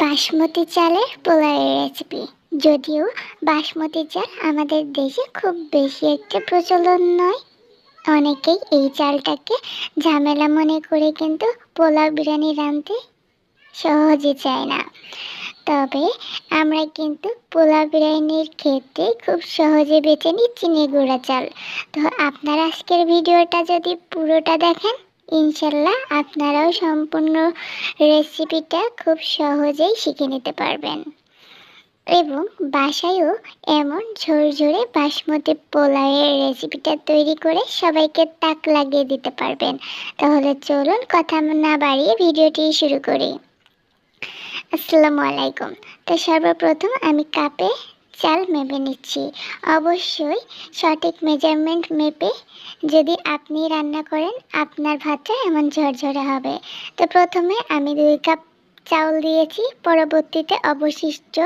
বাসমতি চালের পোলাওয়ের রেসিপি যদিও বাসমতি চাল আমাদের দেশে খুব বেশি একটা প্রচলন নয়। অনেকেই এই চালটাকে ঝামেলা মনে করে কিন্তু পোলাও বিরিয়ানি রাঁধতে সহজে চায় না। তবে আমরা কিন্তু পোলাও বিরিয়ানির ক্ষেত্রে খুব সহজে বেছে নিই চিনি গুঁড়া চাল। তো আপনারা আজকের ভিডিওটা যদি পুরোটা দেখেন ইনশাল্লাহ আপনারাও সম্পূর্ণ রেসিপিটা খুব সহজেই শিখে নিতে পারবেন। এবং বাসায়ও এমন ঝরঝরে বাসমতি পোলাওয়ের রেসিপিটা তৈরি করে সবাইকে তাক লাগিয়ে দিতে পারবেন। তাহলে চলুন কথা না বাড়িয়ে ভিডিওটি শুরু করি। আসসালামু আলাইকুম। তো সর্বপ্রথম আমি কাপে চাল মেপে নিচ্ছি। অবশ্যই সঠিক মেজারমেন্ট মেপে যদি আপনি রান্না করেন, আপনার ভাতটা এমন ঝরঝরে হবে। তো প্রথমে আমি দুই কাপ চাউল দিয়েছি, পরবর্তীতে অবশিষ্ট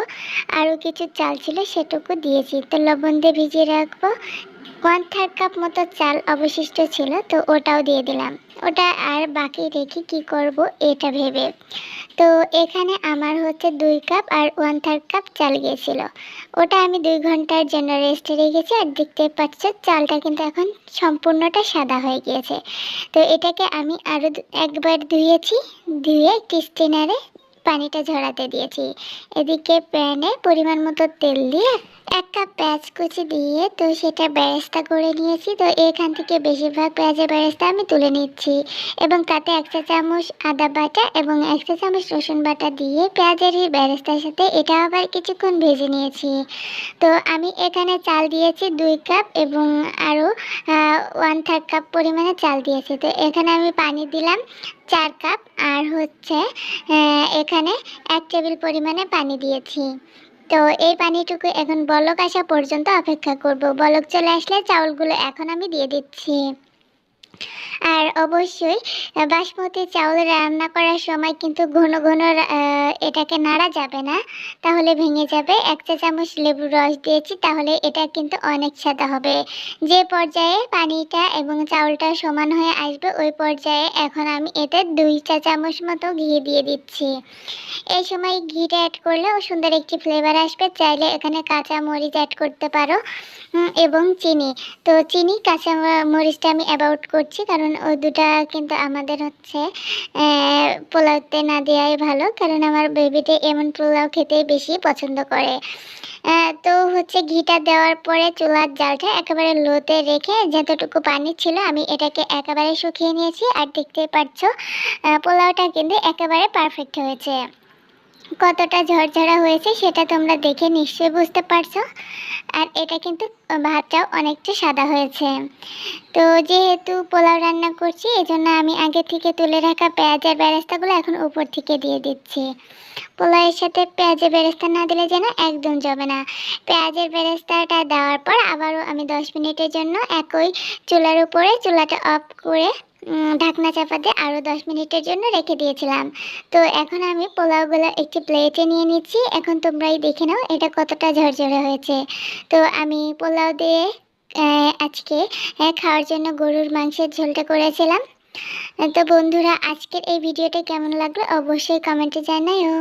আরও কিছু চাল ছিল সেটুকু দিয়েছি। তো লবণ দিয়ে ভিজিয়ে রাখব। ওয়ান থার্ড কাপ মতো চাল অবশিষ্ট ছিল, তো ওটাও দিয়ে দিলাম। ওটা আর বাকি রেখে কি করব এটা ভেবে। তো এখানে আমার হচ্ছে দুই কাপ আর ওয়ান থার্ড কাপ চাল গিয়েছিল। ওটা আমি দুই ঘণ্টার জন্য রেস্টে রেখেছি, আর দেখতে পাচ্ছ চালটা কিন্তু এখন সম্পূর্ণটা সাদা হয়ে গিয়েছে। তো এটাকে আমি আরও একবার ধুয়েছি, ধুয়ে একটি স্টেনারে পানিটা ঝরাতে দিয়েছি। এদিকে প্যানে পরিমাণ মতো তেল দিয়ে এক কাপ পেঁয়াজ কুচি দিয়ে তো সেটা বেরেস্তা করে নিয়েছি। তো এখান থেকে বেশিরভাগ পেঁয়াজের বেরেস্তা আমি তুলে নিচ্ছি এবং তাতে এক চা চামচ আদা বাটা এবং এক চা চামচ রসুন বাটা দিয়ে পেঁয়াজের এই বেরেস্তার সাথে এটা আবার কিছুক্ষণ ভেজে নিয়েছি। তো আমি এখানে চাল দিয়েছি দুই কাপ এবং আরও ওয়ান থার্ড কাপ পরিমাণে চাল দিয়েছি। তো এখানে আমি পানি দিলাম চার কাপ আর হচ্ছে এখানে এক টেবিল পরিমাণে পানি দিয়েছি। তো এই পানিটুকু এখন বলক আসা পর্যন্ত অপেক্ষা করব। বলক চলে আসলে চাউলগুলো এখন আমি দিয়ে দিচ্ছি। আর অবশ্যই বাসমতি চাউল রান্না করার সময় কিন্তু ঘন ঘন এটাকে নাড়া যাবে না। তাহলে ভেঙে যাবে। এক চা চামচ লেবুর রস দিয়েছি, তাহলে এটা কিন্তু অনেক সাদা হবে। যে পর্যায়ে পানিটা এবং চাউলটা সমান হয়ে আসবে, ওই পর্যায়ে এখন আমি এতে দুই চা চামচ মতো ঘি দিয়ে দিচ্ছি। এই সময় ঘিটা অ্যাড করলে ও সুন্দর একটি ফ্লেভার আসবে। চাইলে এখানে কাঁচা মরিচ অ্যাড করতে পারো। এবং চিনি। তো চিনি কাঁচা মরিচটা আমি অ্যাবাউট করছি কারণ ওই দুটা কিন্তু আমাদের হচ্ছে পোলাওতে না দেওয়াই ভালো কারণ আমার বেবিতে এমন পোলাও খেতে বেশি পছন্দ করে। তো হচ্ছে ঘিটা দেওয়ার পরে চুলার জালটা একেবারে লোতে রেখে যতটুকু পানি ছিল আমি এটাকে একেবারে শুকিয়ে নিয়েছি। আর দেখতেই পাচ্ছ পোলাওটা কিন্তু একেবারে পারফেক্ট হয়েছে। কতটা ঝরঝরা হয়েছে সেটা তোমরা দেখে নিশ্চয়ই বুঝতে পারছ। আর এটা কিন্তু ভাতটাও অনেকটা সাদা হয়েছে। তো যেহেতু পোলাও রান্না করছি এই জন্য আমি আগে থেকে তুলে রাখা পেঁয়াজের বেরেস্তাগুলো এখন উপর থেকে দিয়ে দিচ্ছি। পোলাওয়ের সাথে পেঁয়াজের বেরেস্তা না দিলে যেন একদম যাবে না। পেঁয়াজের বেরেস্তাটা দেওয়ার পর আবারও আমি দশ মিনিটের জন্য একই চুলার উপরে, চুলাটা অফ করে ঢাকনা চাপা দিয়ে আরও দশ মিনিটের জন্য রেখে দিয়েছিলাম। তো এখন আমি পোলাওগুলো একটি প্লেটে নিয়ে নিচ্ছি। এখন তোমরাই দেখে নাও এটা কতটা ঝরঝরে হয়েছে। তো আমি পোলাও দিয়ে আজকে খাওয়ার জন্য গরুর মাংসের ঝোলটা করেছিলাম। তো বন্ধুরা, আজকের এই ভিডিওটা কেমন লাগল অবশ্যই কমেন্টে জানাইও।